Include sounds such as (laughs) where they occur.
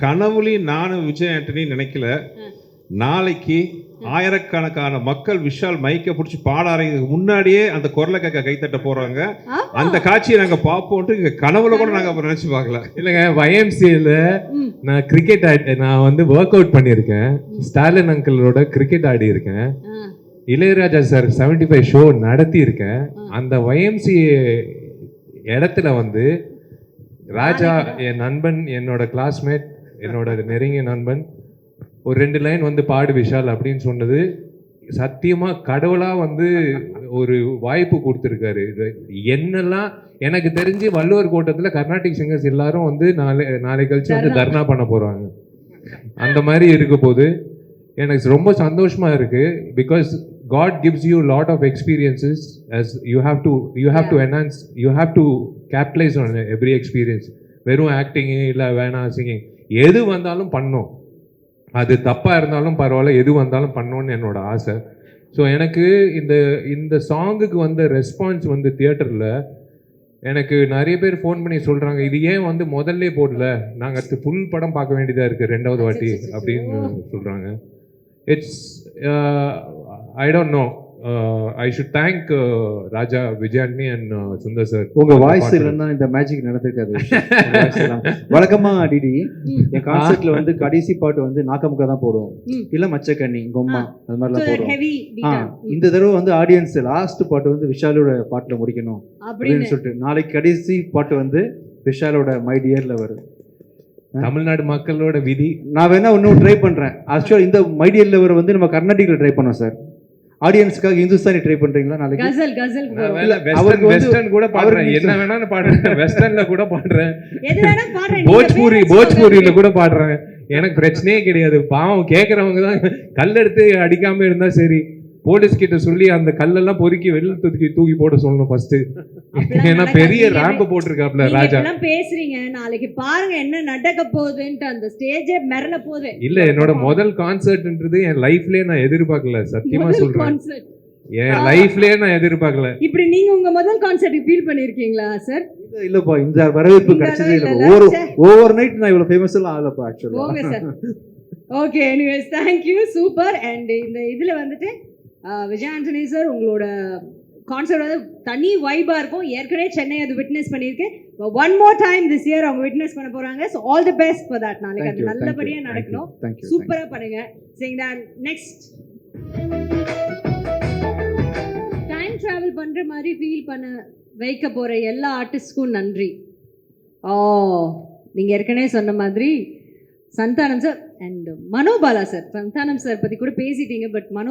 கனவுலையும் நானும் விஜய் ஆண்டனி நினைக்கல. நாளைக்கு ஆயிரக்கணக்கான மக்கள் விஷால் மைக்க பிடிச்சி பாட ஆரம்பிக்கிறதுக்கு முன்னாடியே அந்த குரலை கேட்க கைத்தட்ட போறாங்க. அந்த காட்சியை நாங்க பார்ப்போம்ட்டு இங்க கனவுல கூட நாங்க அப்ப நினைச்சு பார்க்கல இல்லைங்க ம். நான் கிரிக்கெட் ஆடி நான் வந்து ஒர்க் அவுட் பண்ணியிருக்கேன் ஸ்டாலின் அங்கிளோட கிரிக்கெட் ஆடி இருக்கேன். இளையராஜா சார் 75 ஃபைவ் ஷோ நடத்தி இருக்கேன். அந்த YMCA இடத்துல வந்து ராஜா என் நண்பன் என்னோட கிளாஸ்மேட் என்னோட நெருங்கிய நண்பன் ஒரு ரெண்டு லைன் வந்து பாடு விஷால் அப்படின்னு சொன்னது சத்தியமா கடவுளா வந்து ஒரு வாய்ப்பு கொடுத்துருக்காரு. என்னெல்லாம் எனக்கு தெரிஞ்சு வள்ளுவர் கோட்டத்துல கர்நாடிக் சிங்கர்ஸ் எல்லாரும் வந்து நாளை நாளை கழிச்சு வந்து தர்ணா. பண்ண போறாங்க. அந்த மாதிரி இருக்க போது எனக்கு ரொம்ப சந்தோஷமா இருக்கு. Because God gives you lot of experiences as you have to you have to enhance you have to capitalize on every experience வெறும் ஆக்டிங் இல்லை வேணாம் சிங்கிங் எது வந்தாலும் பண்ணோம். அது தப்பாக இருந்தாலும் பரவாயில்ல எது வந்தாலும் பண்ணோன்னு என்னோட ஆசை. ஸோ எனக்கு இந்த இந்த சாங்குக்கு வந்த ரெஸ்பான்ஸ் வந்து தியேட்டரில் எனக்கு நிறைய பேர் ஃபோன் பண்ணி சொல்கிறாங்க இது ஏன் வந்து முதல்ல போடல? நாங்கள் அடுத்து ஃபுல் படம் பார்க்க வேண்டியதாக இருக்குது ரெண்டாவது வாட்டி. அப்படின்னு சொல்கிறாங்க it's I don't know I should thank Raja Vijayandi and Sundar sir உங்க வாய்ஸ் இல்லைன்னா இந்த மேஜிக் நடந்திருக்காது. (laughs) வழக்கமா டிடி. என் கான்செர்ட்ல வந்து கடைசி பாட்டு வந்து நாக்கமுக்கா தான் போடுவோம். இல்ல மச்சக்கண்ணி கொம்மா அது மாதிரிலாம் போடுவோம். இந்த தடவை வந்து ஆடியன்ஸ் லாஸ்ட் பாட்டு வந்து விஷாலோட பாட்டுல முடிக்கணும். அப்படின்னு சொல்லிட்டு நாளைக்கு கடைசி பாட்டு வந்து விஷாலோட மை டியர்ல வரும் தமிழ்நாடு மக்களோட விதி. நான் வேணா இன்னும் ட்ரை பண்றேன். ஆக்சுவலா இந்த மை டியர்ல வர வந்து நம்ம கர்நாடிக்ல ட்ரை பண்ணோம் சார் ஆடியன்ஸ்க்காக இந்துஸ்தானி ட்ரை பண்றீங்களா நாளைக்கு? கசல் கசல் அவருக்கு வெஸ்டர்ன் கூட பாடுறேன். என்ன வேணாலும் பாடுறேன். (laughs) வெஸ்டர்ன்ல கூட பாடுறேன். எது வேணா பாடுறேன். போஜ்பூரி பேரை போஜ்பூரியில. கூட பாடுறேன். எனக்கு பிரச்சனையே கிடையாது. பாவம் கேக்குறவங்க தான் கல் எடுத்து அடிக்காம இருந்தா சரி. போலீஸ் கிட்ட சொல்லி அந்த கல்லெல்லாம் பொறுக்கி வெளில தூக்கி தூக்கி போட சொல்லணும் ஃபர்ஸ்ட் ஏன்னா. பெரிய ரேம்ப் போட்டிருக்காப்ல ராஜா. பேசுறீங்க. நாளைக்கு பாருங்க என்ன நடக்க போகுதுன்ட்டு அந்த ஸ்டேஜே மிரள போகுது. இல்ல என்னோட முதல் கான்சர்ட்ன்றது என் லைஃப்லயே நான் எதிர்பார்க்கல. சத்தியமா சொல்றேன். என் லைஃப்லயே நான் எதிர்பார்க்கல. இப்படி நீங்க உங்க முதல் கான்சர்ட் ஃபீல் பண்ணிருக்கீங்களா சார் இல்ல, இல்லப்பா இந்த வரவேற்பு கிடைச்சதே இல்ல ச்சே. ஓவர் நைட் நான் இவ்வளவு ஃபேமஸ் எல்லாம் ஆகலப்பா ஆக்சுவலா போங்க sir okay anyways thank you super and இந்த இதுல வந்துட்டு விஜய் ஆண்டனி சார் உங்களோட கான்சர்ட் வந்து தனி வைபா இருக்கும். ஏற்கனவே சென்னை அது விட்னஸ் பண்ணியிருக்கு. One more time this year அவங்க விட்னஸ் பண்ண போறாங்க. So all the best for that நாளைக்கு அது நல்லபடியா நடக்கணும். தேங்க்யூ சூப்பரா பண்ணுங்க. சரிங்க தான் நெக்ஸ்ட் டைம் டிராவல் பண்ற மாதிரி ஃபீல் பண்ண வைக்க போற எல்லா ஆர்டிஸ்ட்க்கும் நன்றி. ஓ நீங்க ஏற்கனவே சொன்ன மாதிரி Santhanam sir and Manobala sir Santhanam sir பத்தி கூட பேசிட்டீங்க பட் மனோ